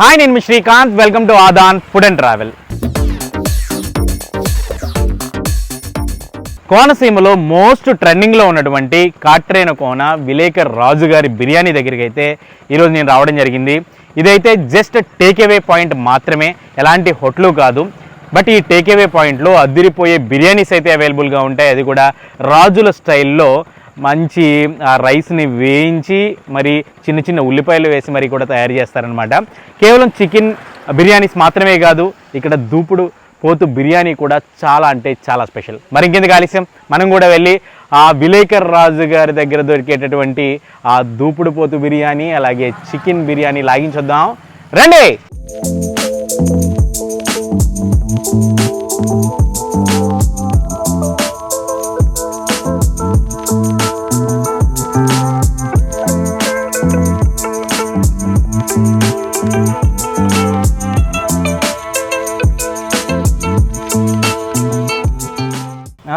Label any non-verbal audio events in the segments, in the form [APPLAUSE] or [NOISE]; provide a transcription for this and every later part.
Hi నేను మీ Srikanth. Welcome to Aadan food and travel కోనసీమలో మోస్ట్ ట్రెండింగ్లో ఉన్నటువంటి కాట్రేన కోన విలేకర్ రాజు గారి బిర్యానీ దగ్గరికి అయితే ఈరోజు నేను రావడం జరిగింది. ఇదైతే జస్ట్ టేక్అవే పాయింట్ మాత్రమే. ఎలాంటి హోటలు కాదు. బట్ ఈ టేక్అవే పాయింట్లో అద్దిరిపోయే బిర్యానీస్ అయితే అవైలబుల్గా ఉంటాయి. అది కూడా రాజుల స్టైల్లో మంచి ఆ రైస్ని వేయించి మరి చిన్న చిన్న ఉల్లిపాయలు వేసి మరి కూడా తయారు చేస్తారనమాట కేవలం చికెన్ బిర్యానీస్ మాత్రమే కాదు ఇక్కడ దూపుడు పోతు బిర్యానీ కూడా చాలా అంటే చాలా స్పెషల్. మరి ఇంకెందుకు ఆలస్యం? మనం కూడా వెళ్ళి ఆ విలేకర్ రాజు గారి దగ్గర దొరికేటటువంటి ఆ దూపుడు పోతు బిర్యానీ అలాగే చికెన్ బిర్యానీ లాగించొద్దాం. రండి!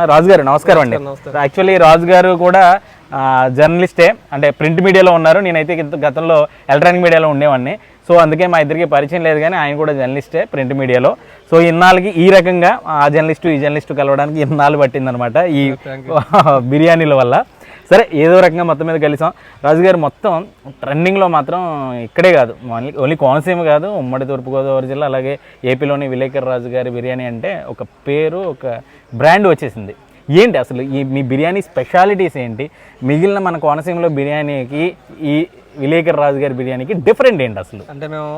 రాజు గారు నమస్కారం అండి. యాక్చువల్లీ రాజు గారు కూడా జర్నలిస్టే అంటే ప్రింట్ మీడియాలో ఉన్నారు. నేనైతే గత- గతంలో ఎలక్ట్రానిక్ మీడియాలో ఉండేవాడిని. సో అందుకే మా ఇద్దరికి పరిచయం లేదు కానీ ఆయన కూడా జర్నలిస్టే ప్రింట్ మీడియాలో. సో ఇన్నాళ్ళకి ఈ రకంగా ఆ జర్నలిస్టు ఈ జర్నలిస్టు కలవడానికి ఇన్నాళ్ళు పట్టిందనమాట ఈ [LAUGHS] బిర్యానీల వల్ల. సరే ఏదో రకంగా మొత్తం మీద కలిసాం రాజుగారు మొత్తం ట్రెండింగ్లో మాత్రం ఇక్కడే కాదు. ఓన్లీ ఓన్లీ కోనసీమ కాదు ఉమ్మడి తూర్పుగోదావరి జిల్లా అలాగే ఏపీలోని విలేకర్ రాజు గారి బిర్యానీ అంటే ఒక పేరు ఒక బ్రాండ్ వచ్చేసింది. ఏంటి అసలు ఈ మీ బిర్యానీ స్పెషాలిటీస్ ఏంటి? మిగిలిన మన కోనసీమలో బిర్యానీకి ఈ విలేకర్ రాజు గారి బిర్యానీకి డిఫరెంట్ ఏంటి అసలు? అంటే మేము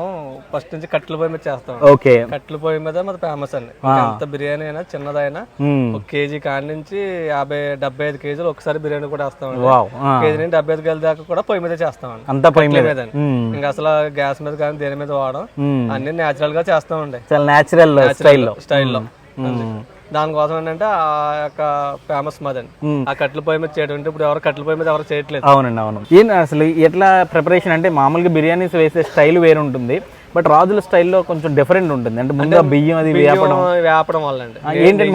ఫస్ట్ నుంచి కట్టెల పొయ్యి మీద చేస్తాం. ఓకే. కట్టెల పొయ్యి మీద మాది ఫేమస్ అండి. ఎంత బిర్యానీ అయినా చిన్నదైనా. ఒక కేజీ కాడి నుంచి యాభై డెబ్బై ఐదు కేజీలు ఒకసారి బిర్యానీ కూడా ఆ. కేజీ నుంచి డెబ్బై ఐదు కేజీ దాకా కూడా పొయ్యి మీద చేస్తామండి. అంతా పొయ్యి మీద. ఇంకా అసలు గ్యాస్ మీద కానీ దేని మీద వాడడం. అన్ని నేచురల్గా చేస్తామండి. చాలా న్యాచురల్ స్టైల్లో స్టైల్లో దానికోసం ఏంటంటే ఆ యొక్క ఫేమస్ మాదండి ఆ కట్టెల పొయ్యి మీద చేయడం అంటే ఇప్పుడు ఎవరు కట్టెల పొయ్యి మీద ఎవరు చేయట్లేదు. అవునండి అవును. ఏం అసలు ఎట్లా ప్రిపరేషన్ అంటే మామూలుగా బిర్యానీస్ వేసే స్టైల్ వేరు ఉంటుంది బట్ రాజుల స్టైల్లో కొంచెం డిఫరెంట్ ఉంటుంది. అంటే ముందుగా బియ్యం అది వేపడం. వేపడం వల్ల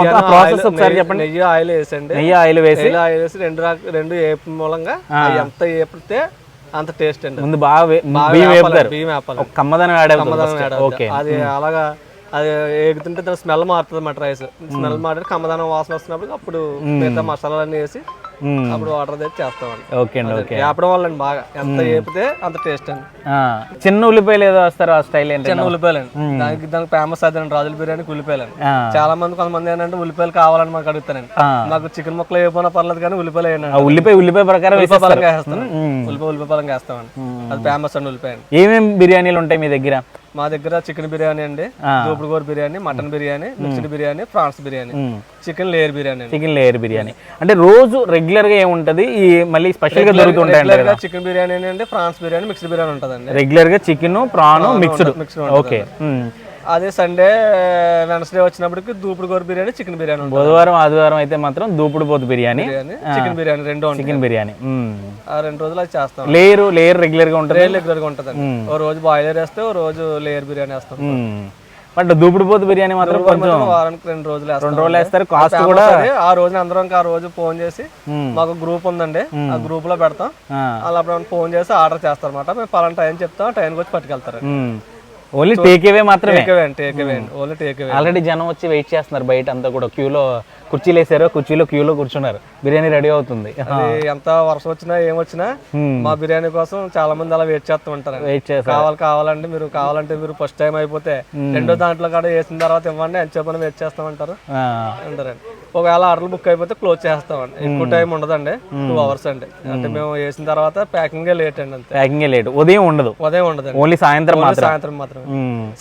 మొత్తం ఆ ప్రాసెస్ ఒకసారి చెప్పండి. నెయ్యి ఆయిల్ వేసండి నెయ్యి ఆయిల్ వేసి ఆయిల్ వేసి రెండు రెండు ఏపు మూలంగా ఎంత ఏపితే అంత టేస్ట్ అండి. ముందు బాగా బియ్యం వేపుతారు బియ్యం వేపాలి కమ్మదనం అవుతుంది. ఓకే. అది అలాగా అది ఏగుతుంటే దాని స్మెల్ మారుతుంది అన్నమాట రైస్. స్మెల్ మారి కమ్మదనం వాసన వస్తున్నప్పుడు అప్పుడు మిగతా మసాలాలన్నీ వేసి. అప్పుడు వాటర్ తెచ్చి చేస్తామండి ఓకే అండి ఓకే. వేపడం వల్ల అండి బాగా. ఎంత ఏపితే అంత టేస్ట్ అండి. చిన్న ఉల్లిపాయలు ఏదో వస్తారు ఆ స్టైల్ ఏంటి చిన్న ఉల్లిపాయలండి. దానికి దానికి ఫేమస్ అదండి రాజుల బిర్యానీకి ఉల్లిపాయలండి. ఆ, చాలా మంది కొంతమంది ఏంటంటే ఉల్లిపాయలు కావాలని మాకు అడుగుతారండి. ఆ. నాకు చికెన్ ముక్కలు వేయకపోయినా పర్లేదు కానీ ఉల్లిపాయలు వేయండి ఉల్లిపాయ ఉల్లిపాయ ప్రకారం ఉల్లిపాయ పరంగా వేస్తాం ఉల్లిపాయ ఉల్లిపాయ పరంగా వేస్తామండి. అది ఫేమస్ అండి ఉల్లిపాయ అండి. ఏమేం బిర్యానీలు ఉంటాయి మీ దగ్గర? మా దగ్గర చికెన్ బిర్యానీ అండి. దూపుడుగోరు biryani mutton biryani mixed biryani prawns biryani. Chicken layer biryani chicken layer biryani. అంటే రోజు రెగ్యులర్గా ఏముంటది? ఈ మళ్ళీ స్పెషల్గా దొరుకుతుంటాయి చికెన్ బిర్యానీ అండి ప్రాన్స్ బిర్యానీ మిక్స్డ్ బిర్యానీ ఉంటుందండి. రెగ్యులర్గా chicken prawn mixed. Mixed okay. అదే సండే వెనస్డే వచ్చినప్పటికి దూపుడుగోరు బిర్యానీ చికెన్ బిర్యానీ ఉంటుంది. బుధవారం ఆదివారం అయితే మాత్రం దూపుడు పోతు బిర్యానీ. చికెన్ బిర్యానీ రెండు చికెన్ బిర్యానీ. ఆ రెండు రోజులు అది చేస్తాం. లేయర్ లేయర్ రెగ్యులర్గా ఉంటుంది. రెగ్యులర్గా ఉంటుందండి. ఓ రోజు బాయిలర్ వేస్తే ఓ రోజు లేయర్ బిర్యానీ వేస్తాం. బట్ దూపుడు పోతు బిర్యానీ మాత్రం కొంచెం వారానికి రెండు రోజులు రెండు రోజులు వేస్తారు. కాస్ట్ కూడా. ఆ రోజు అందరం ఆ రోజు ఫోన్ చేసి. మాకు గ్రూప్ ఉందండి. ఆ గ్రూప్లో పెడతాం. అలా ఫోన్ చేసి ఆర్డర్ చేస్తారన్నమాట. మేము పలానా టైం చెప్తాం. టైంకి వచ్చి పట్టుకెళ్తారు. ఓన్లీ టేక్ అవే మాత్రమే. Take away take away only take away already జనం వచ్చి వెయిట్ చేస్తున్నారు బయట అంతా కూడా క్యూలో కుర్చీలు వేసారు కుర్చీలో క్యూలో కూర్చున్నారు. బిర్యానీ రెడీ అవుతుంది. అది ఎంత వర్షం వచ్చినా ఏం వచ్చినా Hmm. మా బిర్యానీ కోసం చాలా మంది అలా వెయిట్ చేస్తూ ఉంటారు వెయిట్ చేస్తారు. కావాలి కావాలంటే మీరు కావాలంటే మీరు ఫస్ట్ టైం అయిపోతే రెండో దాంట్లో కూడా వేసిన తర్వాత ఇవ్వండి అని చెప్పని వెయిట్ చేస్తామంటారు అంటారండి. ఒకవేళ ఆర్డర్ బుక్ అయిపోతే క్లోజ్ చేస్తామండి. ఎక్కువ టైం ఉండదండి. టూ అవర్స్ అండి. అంటే మేము వేసిన తర్వాత ప్యాకింగ్ లేట్ అండి అంతే. ప్యాకింగ్ లేట్ ఉదయం ఉండదు. ఉదయం ఉండదండి. ఓన్లీ సాయంత్రం మాత్రం సాయంత్రం మాత్రమే.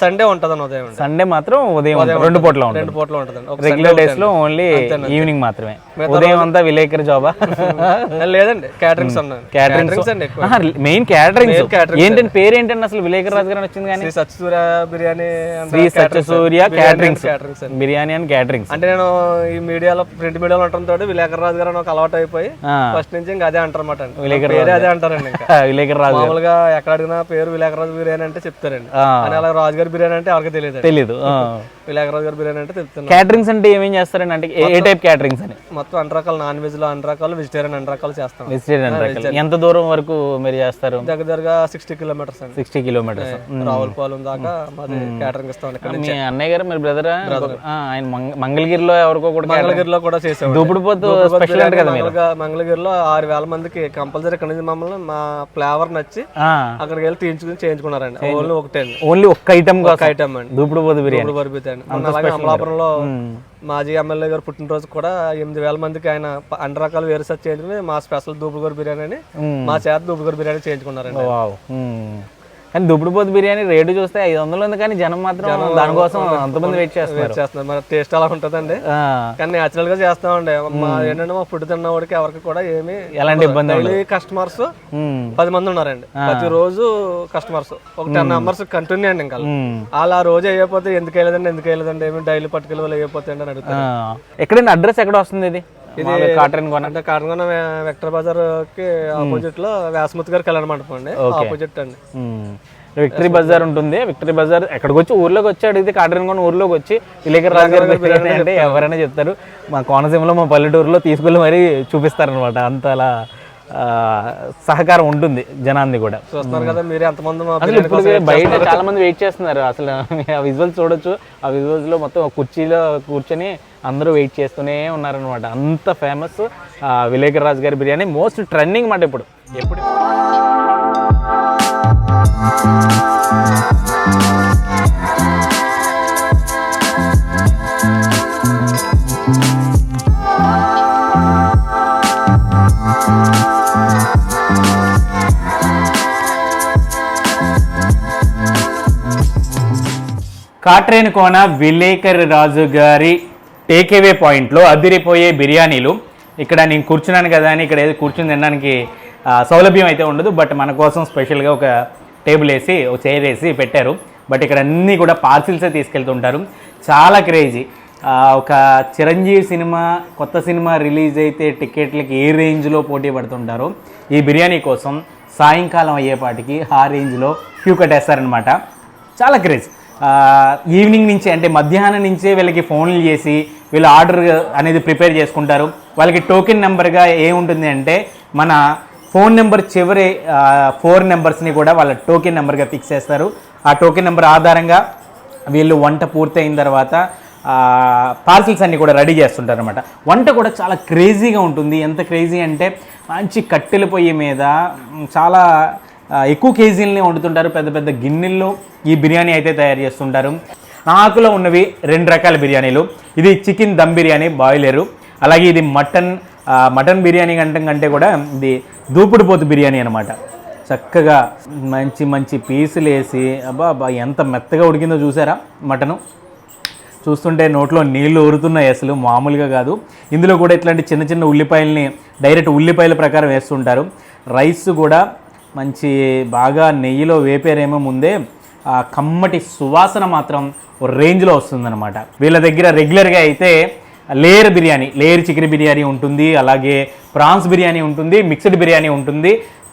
సండే ఉంటదండి ఉదయం. సండే మాత్రం ఉదయం. రెండు పూట్ల రెండు పూటలు ఉంటదండి. రెగ్యులర్ డేస్లో ఓన్లీ ఈవినింగ్ మాత్రమే. ఉదయం అంతా విలేకర్ జాబా? [LAUGHS] లేదండి క్యాటరింగ్స్ అండి మెయిన్ క్యాటరింగ్ ఏంటంటే పేరు ఏంటంటే అసలు విలేకర్ రాజు గారు వచ్చింది కానీ? సత్యసూర్య బిర్యానీ శ్రీ సత్యసూర్య క్యాటరింగ్స్ అండి బిర్యానీ అండ్ క్యాటరింగ్స్ అంటే నేను ఈ మీడియాలో ప్రింట్ మీడియాలో ఉండటంతో విలేకర్ రాజు గారు ఒక అలవాటు అయిపోయి ఫస్ట్ నుంచి ఇంకా అదే అంటారన్నమాట అండి. విలేకర్ అదే అంటారండి [LAUGHS] విలేకర్ రాజు మామూలుగా ఎక్కడ అడిగినా పేరు విలేకర్ రాజు బిర్యానీ అంటే చెప్తారండి. అలా రాజు గారి బిర్యానీ అంటే ఎవరికి తెలియదు తెలీదు. విలేకర్ రాజు గారి బిర్యానీ అంటే తెలుస్తుంది క్యాటరింగ్స్ అంటే ఏమేం చేస్తారండి? అంటే ఏ- ఏ టైప్ క్యాటరింగ్స్ అని? మొత్తం అన్ని రకాల నాన్ వెజ్లో అన్ని రకాలు వెజిటేరియన్ అన్ని రకాలు చేస్తాం. వెజిటేరియన్ రకాలు. ఎంత దూరం వరకు మీరు చేస్తారు? దగ్గర దగ్గరగా సిక్స్టీ కిలోమీటర్స్ అండి. సిక్స్టీ కిలోమీటర్స్ రావులపాలెం దాకా మాది క్యాటరింగ్ ఇస్తాం ఇక్కడ మీ అన్నయ్య గారు మీరు బ్రదరా ఆయన మంగ- మంగళగిరిలో ఎవరికో కూడా మంగళగిరిలో కూడా చేసాం దూపుడు పోతు స్పెషల్ అంటే కదా మంగళగిరిలో ఆరు వేల మందికి కంపల్సరీ ఇక్కడ నుంచి మమ్మల్ని మా ఫ్లేవర్ నచ్చి అక్కడికి వెళ్ళి తీయించుకుని చేయించుకున్నారండి. ఓన్లీ ఒకటే ఓన్లీ ఒక్క ఐటమ్ ఒక ఐటమ్ అండి. దూపుడు పోతు బిర్యానీ. మొన్న అలాగే అమలాపురంలో మాజీ ఎమ్మెల్యే గారు పుట్టినరోజు కూడా ఎనిమిది వేల మందికి ఆయన అన్ని రకాల వేరు సెట్ చేయించుకుని మా స్పెషల్ దూపుగూర బిర్యానీ అని. మా చేత దూపుగూర బిర్యానీ చేయించుకున్నారండి. కానీ దుప్పుడు పోతు బిర్యానీ రేటు చూస్తే ఐదు వందలు ఉంది కానీ జనం మాత్రం దానికోసం అంతమంది వెయిట్ చేస్తున్నారు. చేస్తున్నారు. మరి టేస్ట్ అలా ఉంటుందండి. కానీ నేచురల్గా చేస్తామండి. మా ఏంటంటే మా ఫుడ్ తిన్న వాడికి ఎవరికి కూడా ఏమి ఎలాంటి ఇబ్బంది కస్టమర్స్. పది మంది ఉన్నారండి. ప్రతి రోజు కస్టమర్స్ ఒక టెన్ మెంబర్స్ కంటిన్యూ అండి ఇంకా. అలా రోజు అయిపోతే ఎందుకు వెళ్ళదండి ఎందుకు వెళ్ళదండి ఏమి డైలీ పట్టుకెళ్ళి వాళ్ళు అయిపోతాయండి అని అడుగుతారు. ఆ. ఎక్కడండి? అడ్రస్ ఎక్కడ వస్తుంది ఇది? కాటన్ కొన అంటే కాటన్గొండ వెక్టర్ బజార్కి ఆపోజిట్లో వ్యాసమూర్తి గారి కళ్యాణ మండపం అండి. ఆపోజిట్ అండి. మ్మ్. విక్టరీ బజార్ ఉంటుంది. విక్టరీ బజార్ ఎక్కడికి వచ్చి? ఊర్లోకి వచ్చి అడిగితే కాటన్ కొన ఊర్లోకి వచ్చి విలేకర్ రాజు గారి బిర్యానీ అంటే ఎవరైనా చెప్తారు. మా కోనసీమలో మా పల్లెటూరులో తీసుకెళ్ళి మరీ చూపిస్తారనమాట అంత అలా సహకారం ఉంటుంది జనాన్ని కూడా. చూస్తున్నారు కదా మీరు ఎంతమంది అసలు ఇప్పుడు బయట చాలా మంది వెయిట్ చేస్తున్నారు. అసలు ఆ విజువల్స్ చూడొచ్చు. ఆ విజువల్స్లో మొత్తం కుర్చీలో కూర్చొని అందరూ వెయిట్ చేస్తూనే ఉన్నారనమాట అంత ఫేమస్ విలేకర్ రాజు గారి బిర్యానీ. మోస్ట్ ట్రెండింగ్ మాట ఇప్పుడు. ఎప్పుడు? కాట్రేని కోన విలేకర్ రాజు గారి టేకేవే పాయింట్లో అదిరిపోయే బిర్యానీలు. ఇక్కడ నేను కూర్చున్నాను కదా అని ఇక్కడ ఏదో కూర్చుని తినడానికి సౌలభ్యం అయితే ఉండదు బట్ మన కోసం స్పెషల్గా ఒక టేబుల్ వేసి ఒక చైర్ వేసి పెట్టారు. బట్ ఇక్కడ అన్నీ కూడా పార్సిల్సే తీసుకెళ్తుంటారు. చాలా క్రేజీ. ఒక చిరంజీవి సినిమా కొత్త సినిమా రిలీజ్ అయితే టికెట్లకి ఏ రేంజ్లో పోటీ పడుతుంటారో ఈ బిర్యానీ కోసం సాయంకాలం అయ్యేపాటికి ఆ రేంజ్లో క్యూ కట్టేస్తారనమాట చాలా క్రేజ్. ఈవినింగ్ నుంచి అంటే మధ్యాహ్నం నుంచే వీళ్ళకి ఫోన్లు చేసి వీళ్ళు ఆర్డర్ అనేది ప్రిపేర్ చేసుకుంటారు. వాళ్ళకి టోకెన్ నెంబర్గా ఏముంటుంది అంటే మన ఫోన్ నెంబర్ చివరి ఫోర్ నెంబర్స్ని కూడా వాళ్ళ టోకెన్ నెంబర్గా ఫిక్స్ చేస్తారు. ఆ టోకెన్ నెంబర్ ఆధారంగా వీళ్ళు వంట పూర్తయిన తర్వాత పార్సిల్స్ అన్నీ కూడా రెడీ చేస్తుంటారు అనమాట వంట కూడా చాలా క్రేజీగా ఉంటుంది. ఎంత క్రేజీ అంటే మంచి కట్టెల పొయ్యి మీద చాలా ఎక్కువ కేజీలని వండుతుంటారు పెద్ద పెద్ద గిన్నెల్లో ఈ బిర్యానీ అయితే తయారు చేస్తుంటారు. నాకులో ఉన్నవి రెండు రకాల బిర్యానీలు. ఇది చికెన్ దమ్ బిర్యానీ బాయిలరు అలాగే ఇది మటన్ మటన్ బిర్యానీ కంటే కంటే కూడా ఇది దూపుడు పోతు బిర్యానీ అనమాట చక్కగా మంచి మంచి పీసులు వేసి అబ్బా అబ్బా ఎంత మెత్తగా ఉడికిందో చూసారా మటను? చూస్తుంటే నోట్లో నీళ్ళు ఊరుతున్నాయి అసలు మామూలుగా కాదు. ఇందులో కూడా ఇట్లాంటి చిన్న చిన్న ఉల్లిపాయల్ని డైరెక్ట్ ఉల్లిపాయల ప్రకారం వేస్తుంటారు. రైస్ కూడా మంచి బాగా నెయ్యిలో వేపేరేమో ముందే ఆ కమ్మటి సువాసన మాత్రం రేంజ్లో వస్తుందన్నమాట. వీళ్ళ దగ్గర రెగ్యులర్గా అయితే layer biryani layer chicken biryani ఉంటుంది అలాగే ప్రాన్స్ బిర్యానీ ఉంటుంది మిక్స్డ్ బిర్యానీ ఉంటుంది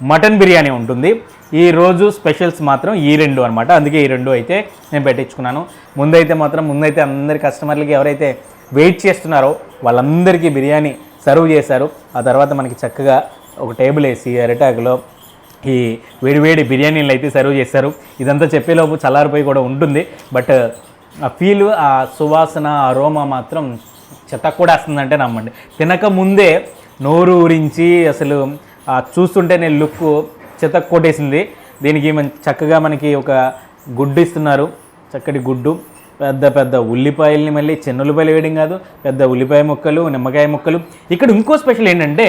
మటన్ బిర్యానీ ఉంటుంది. ఈ రోజు స్పెషల్స్ మాత్రం ఈ రెండు అనమాట అందుకే ఈ రెండు అయితే నేను పెట్టించుకున్నాను. ముందైతే మాత్రం ముందైతే అందరి కస్టమర్లకి ఎవరైతే వెయిట్ చేస్తున్నారో వాళ్ళందరికీ బిర్యానీ సర్వ్ చేశారు. ఆ తర్వాత మనకి చక్కగా ఒక టేబుల్ వేసి అరిటాకులో ఈ వేడివేడి బిర్యానీలు అయితే సర్వ్ చేస్తారు. ఇదంతా చెప్పేలోపు చల్లారిపోయి కూడా ఉంటుంది. బట్ ఆ ఫీల్ ఆ సువాసన ఆ రోమా మాత్రం చెత్త కూడా వస్తుందంటే నమ్మండి. తినక ముందే నోరు ఊరించి అసలు చూస్తుంటేనే లుక్ చెత్త కొట్టేసింది. దీనికి మన చక్కగా మనకి ఒక గుడ్డు ఇస్తున్నారు. చక్కటి గుడ్డు. పెద్ద పెద్ద ఉల్లిపాయల్ని మళ్ళీ చిన్న ఉల్లిపాయలు వేయడం కాదు. పెద్ద ఉల్లిపాయ ముక్కలు నిమ్మకాయ ముక్కలు. ఇక్కడ ఇంకో స్పెషల్ ఏంటంటే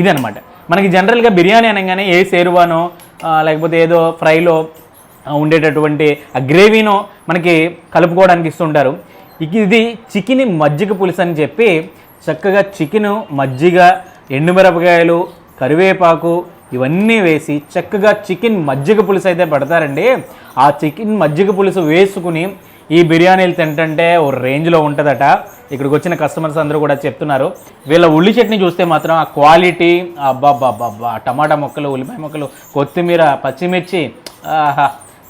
ఇదనమాట మనకి జనరల్గా బిర్యానీ అనగానే ఏ సేరువానో లేకపోతే ఏదో ఫ్రైలో ఉండేటటువంటి ఆ గ్రేవీనో మనకి కలుపుకోవడానికి ఇస్తుంటారు. ఇది చికెన్ మజ్జిగ పులుసు అని చెప్పి చక్కగా చికెను మజ్జిగ ఎండుమిరపకాయలు కరివేపాకు ఇవన్నీ వేసి చక్కగా చికెన్ మజ్జిగ పులుసు అయితే పెడతారండి. ఆ చికెన్ మజ్జిగ పులుసు వేసుకుని ఈ బిర్యానీలు తింటుంటే ఓ రేంజ్లో ఉంటుందట. ఇక్కడికి వచ్చిన కస్టమర్స్ అందరూ కూడా చెప్తున్నారు. వీళ్ళ ఉల్లి చట్నీ చూస్తే మాత్రం ఆ క్వాలిటీ అబ్బాబ్బాబ్బా టమాటా మొక్కలు ఉల్లిపాయ మొక్కలు కొత్తిమీర పచ్చిమిర్చి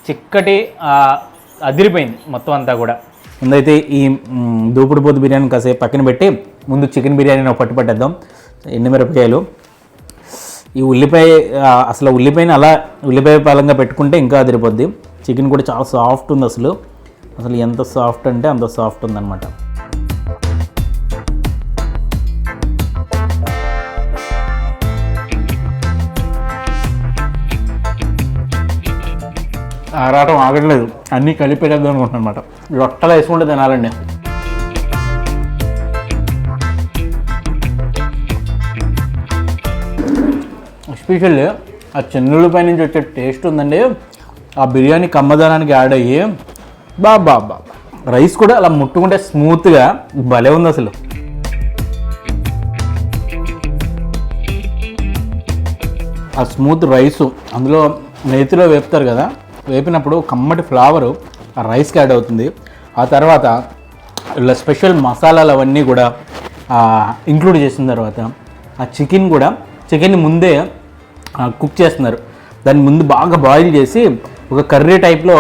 చిక్కటి అదిరిపోయింది మొత్తం అంతా కూడా. ముందైతే ఈ దూపుడు పోతు బిర్యానీ కాసేపు పక్కన పెట్టి ముందు చికెన్ బిర్యానీ ఒక పట్టు పట్టేద్దాం. ఎండుమిరపకాయలు ఈ ఉల్లిపాయ అసలు ఉల్లిపాయని అలా ఉల్లిపాయ పాలంగా పెట్టుకుంటే ఇంకా అదిరిపోద్ది. చికెన్ కూడా చాలా సాఫ్ట్ ఉంది అసలు. అసలు ఎంత సాఫ్ట్ అంటే అంత సాఫ్ట్ ఉందన్నమాట. ఆరాటం ఆగట్లేదు. అన్నీ కలిపేద్దాం అనుకుంటున్నాను అనమాట రొట్టలు వేసుకుంటే తినాలండి. ఎస్పెషల్లీ ఆ చెన్నులపై నుంచి వచ్చే టేస్ట్ ఉందండి. ఆ బిర్యానీ కమ్మదనానికి యాడ్ అయ్యి బా బా బా రైస్ కూడా అలా ముట్టుకుంటే స్మూత్గా భలే ఉంది అసలు. ఆ స్మూత్ రైస్ అందులో నేతిలో వేపుతారు కదా వేపినప్పుడు కమ్మటి ఫ్లేవరు ఆ రైస్కి యాడ్ అవుతుంది. ఆ తర్వాత ఇలా స్పెషల్ మసాలాలు అవన్నీ కూడా ఇంక్లూడ్ చేసిన తర్వాత ఆ చికెన్ కూడా చికెన్ ముందే కుక్ చేస్తున్నారు. దాన్ని ముందు బాగా బాయిల్ చేసి ఒక కర్రీ టైప్లో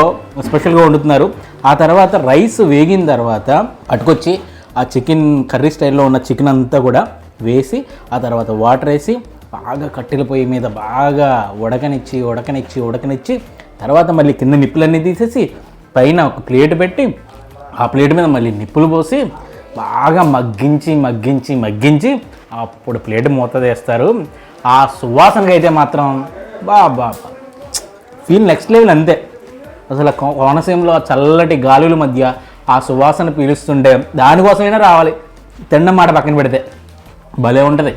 స్పెషల్గా వండుతున్నారు. ఆ తర్వాత రైస్ వేగిన తర్వాత అటుకొచ్చి ఆ చికెన్ కర్రీ స్టైల్లో ఉన్న చికెన్ అంతా కూడా వేసి ఆ తర్వాత వాటర్ వేసి బాగా కట్టెల పొయ్యి మీద బాగా ఉడకనిచ్చి ఉడకనిచ్చి ఉడకనిచ్చి తర్వాత మళ్ళీ కింద నిప్పులన్నీ తీసేసి పైన ఒక ప్లేట్ పెట్టి ఆ ప్లేట్ మీద మళ్ళీ నిప్పులు పోసి బాగా మగ్గించి మగ్గించి మగ్గించి అప్పుడు ప్లేట్ మూత తీస్తారు. ఆ సువాసనగా అయితే మాత్రం బాబా ఫీల్ నెక్స్ట్ లెవెల్ అంతే. అసలు కోనసీమలో చల్లటి గాలుల మధ్య ఆ సువాసన పీలుస్తుంటే దానికోసమైనా రావాలి. తినడం మాట పక్కన పెడితే. భలే ఉంటుంది.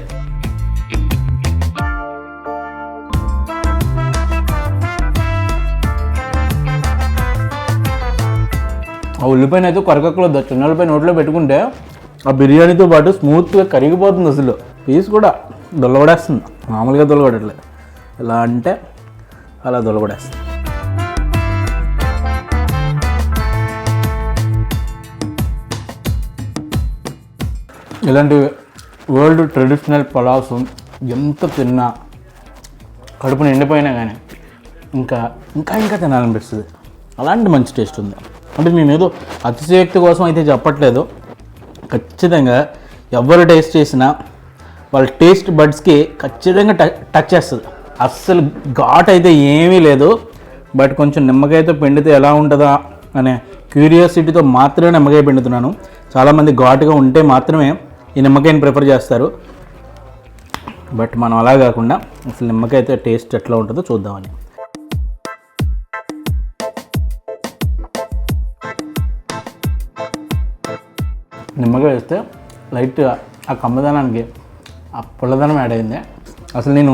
ఆ ఉల్లిపాయన అయితే కొరకక్కలో చిన్న ఉల్లిపాయ నోట్లో పెట్టుకుంటే ఆ బిర్యానీతో పాటు స్మూత్గా కరిగిపోతుంది అసలు. పీస్ కూడా దొల్లగొడేస్తుంది మామూలుగా దొల్లగొట్టట్లేదు ఎలా అంటే అలా దొల్లగొడేస్తుంది ఇలాంటి వరల్డ్ ట్రెడిషనల్ పలావ్స్ ఎంత తిన్నా కడుపు నిండిపోయినా కానీ ఇంకా ఇంకా ఇంకా తినాలనిపిస్తుంది. అలాంటి మంచి టేస్ట్ ఉంది. అంటే నేను ఏదో అతిశయోక్తి కోసం అయితే చెప్పట్లేదు. ఖచ్చితంగా ఎవరు టేస్ట్ చేసినా వాళ్ళ టేస్ట్ బడ్స్కి ఖచ్చితంగా టచ్ టచ్ చేస్తుంది. అస్సలు ఘాట్ అయితే ఏమీ లేదు. బట్ కొంచెం నిమ్మకాయతో పిండితే ఎలా ఉంటుందా అనే క్యూరియాసిటీతో మాత్రమే నిమ్మకాయ పిండుతున్నాను. చాలామంది ఘాటుగా ఉంటే మాత్రమే ఈ నిమ్మకాయని ప్రిఫర్ చేస్తారు. బట్ మనం అలా కాకుండా అసలు నిమ్మకాయ అయితే టేస్ట్ ఎట్లా ఉంటుందో చూద్దామని. నిమ్మకాయ వేస్తే లైట్గా ఆ కమ్మదనానికి ఆ పుల్లదనం యాడ్ అయింది. అసలు నేను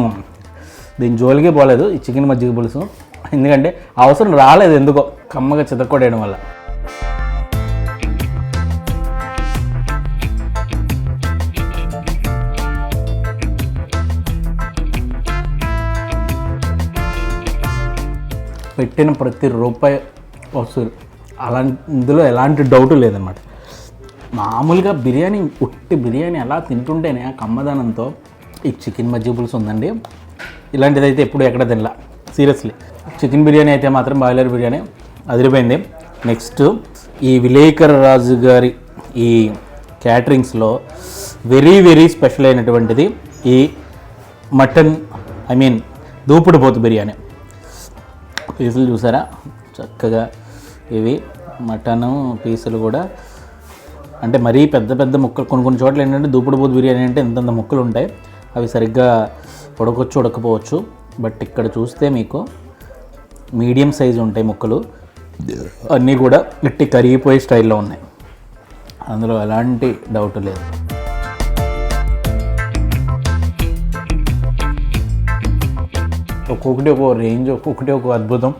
దీని జోలికే పోలేదు ఈ చికెన్ మజ్జిగ పులుసు. ఎందుకంటే అవసరం రాలేదు ఎందుకో కమ్మగా చితక్కొడేయడం వల్ల. పెట్టిన ప్రతి రూపాయి వసూలు. అలాంటి ఇందులో ఎలాంటి డౌట్ లేదన్నమాట. మామూలుగా బిర్యానీ ఉట్టి బిర్యానీ అలా తింటుంటేనే ఆ కమ్మదనంతో ఈ చికెన్ మజ్జిగ పులుసు ఉందండి. ఇలాంటిది అయితే ఎప్పుడు ఎక్కడ తినలా. సీరియస్లీ. చికెన్ బిర్యానీ అయితే మాత్రం బాయిలర్ బిర్యానీ అదిరిపోయింది. నెక్స్ట్ ఈ విలేకర్ రాజు గారి ఈ క్యాటరింగ్స్లో వెరీ వెరీ స్పెషల్ అయినటువంటిది ఈ మటన్ ఐ మీన్ దూపుడు పోతు బిర్యానీ. పీసులు చూసారా? చక్కగా ఇవి మటను పీసులు కూడా. అంటే మరీ పెద్ద పెద్ద ముక్కలు కొన్ని కొన్ని చోట్ల ఏంటంటే దూపుడు పోతు బిర్యానీ అంటే ఇంతంత ముక్కలు ఉంటాయి అవి సరిగ్గా ఉడకొచ్చు ఉడకపోవచ్చు. బట్ ఇక్కడ చూస్తే మీకు మీడియం సైజు ఉంటాయి ముక్కలు. అన్నీ కూడా గట్టి కరిగిపోయే స్టైల్లో ఉన్నాయి. అందులో ఎలాంటి డౌట్ లేదు. ఒక్కొక్కటి ఒక రేంజ్ ఒక్కొక్కటి ఒక అద్భుతం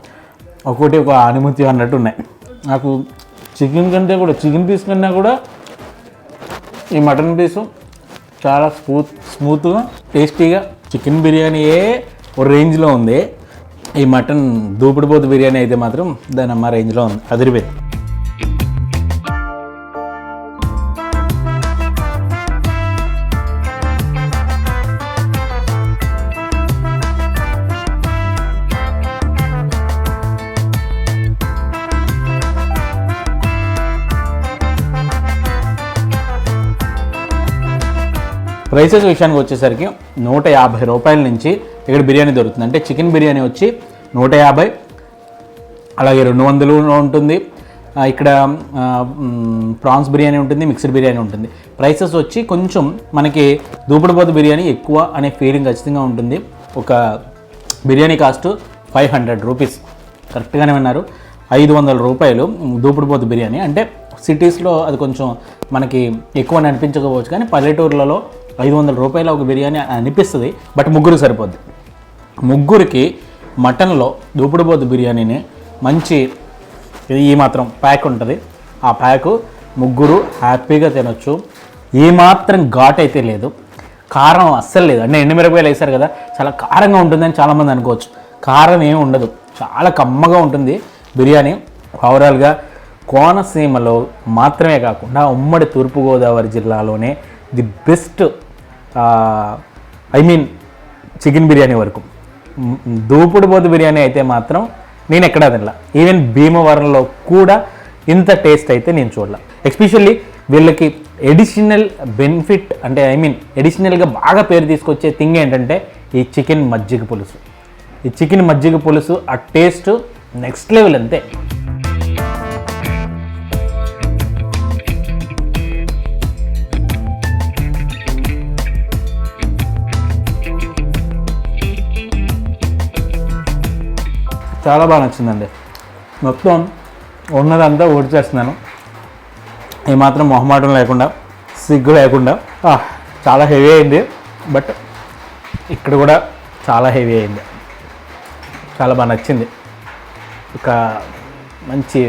ఒక్కొక్కటి ఒక అనుమతి అన్నట్టు ఉన్నాయి. నాకు చికెన్ కంటే కూడా చికెన్ పీస్ కన్నా కూడా ఈ మటన్ పీసు చాలా స్మూత్ స్మూత్గా టేస్టీగా చికెన్ బిర్యానీయే ఒక రేంజ్లో ఉంది. ఈ మటన్ దూపిడిపోతు బిర్యానీ అయితే మాత్రం దాని అమ్మ రేంజ్లో ఉంది. అదిరిపోయింది. ప్రైసెస్ విషయానికి వచ్చేసరికి నూట యాభై రూపాయల నుంచి ఇక్కడ బిర్యానీ దొరుకుతుంది. అంటే చికెన్ బిర్యానీ వచ్చి నూట యాభై అలాగే రెండు వందలు ఉంటుంది. ఇక్కడ ప్రాన్స్ బిర్యానీ ఉంటుంది మిక్స్డ్ బిర్యానీ ఉంటుంది. ప్రైసెస్ వచ్చి కొంచెం మనకి దూపుడుపోతు బిర్యానీ ఎక్కువ అనే ఫీలింగ్ ఖచ్చితంగా ఉంటుంది. ఒక biryani cost five hundred rupees. కరెక్ట్గానే విన్నారు. ఐదు వందల రూపాయలు దూపుడుపోతు బిర్యానీ. అంటే సిటీస్లో అది కొంచెం మనకి ఎక్కువ అని అనిపించకపోవచ్చు కానీ పల్లెటూర్లలో ఐదు వందల రూపాయల ఒక బిర్యానీ అనిపిస్తుంది బట్ ముగ్గురు సరిపోద్ది. ముగ్గురికి మటన్లో దూపుడుబోతు బిర్యానీని మంచి ఇది ఈ మాత్రం ప్యాక్ ఉంటుంది. ఆ ప్యాక్ ముగ్గురు హ్యాపీగా తినొచ్చు. ఏ మాత్రం ఘాట్ అయితే లేదు. కారం అస్సలు లేదు. అంటే ఎండుమిరపకాయలు వేశారు కదా చాలా కారంగా ఉంటుందని చాలామంది అనుకోవచ్చు. కారం ఏమి ఉండదు. చాలా కమ్మగా ఉంటుంది బిర్యానీ. ఓవరాల్గా కోనసీమలో మాత్రమే కాకుండా ఉమ్మడి తూర్పుగోదావరి జిల్లాలోనే the best I mean chicken biryani వరకు. దూపుడు పోతు బిర్యానీ అయితే మాత్రం నేను ఎక్కడా తినలా. ఈవెన్ భీమవరంలో కూడా ఇంత టేస్ట్ అయితే నేను చూడలే. ఎస్పెషల్లీ వీళ్ళకి ఎడిషనల్ బెనిఫిట్ అంటే ఐ మీన్ ఎడిషనల్గా బాగా పేరు తీసుకొచ్చే థింగ్ ఏంటంటే ఈ చికెన్ మజ్జిగ పులుసు. ఈ చికెన్ మజ్జిగ పులుసు ఆ టేస్ట్ నెక్స్ట్ లెవెల్ అంతే. చాలా బాగా నచ్చిందండి. మొత్తం ఉన్నదంతా ఓడిచేస్తున్నాను ఏమాత్రం మొహమాటం లేకుండా సిగ్గు లేకుండా. చాలా హెవీ అయింది. బట్ ఇక్కడ కూడా చాలా హెవీ అయింది. చాలా బాగా నచ్చింది. ఒక మంచి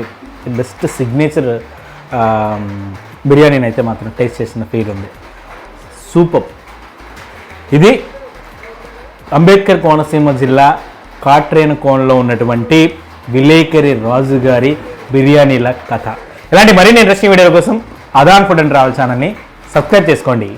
బెస్ట్ సిగ్నేచర్ బిర్యానీని అయితే మాత్రం టేస్ట్ చేసిన ఫీల్ ఉంది. సూపర్. ఇది అంబేద్కర్ కోనసీమ జిల్లా కాట్రేను కోణలో ఉన్నటువంటి విలేకరి రాజు గారి బిర్యానీల కథ. ఇలాంటి మరిన్ని ఇంట్రెస్టింగ్ వీడియోల కోసం అదాన్ ఫుడ్ అండ్ ట్రావెల్ ఛానల్ని సబ్స్క్రైబ్ చేసుకోండి.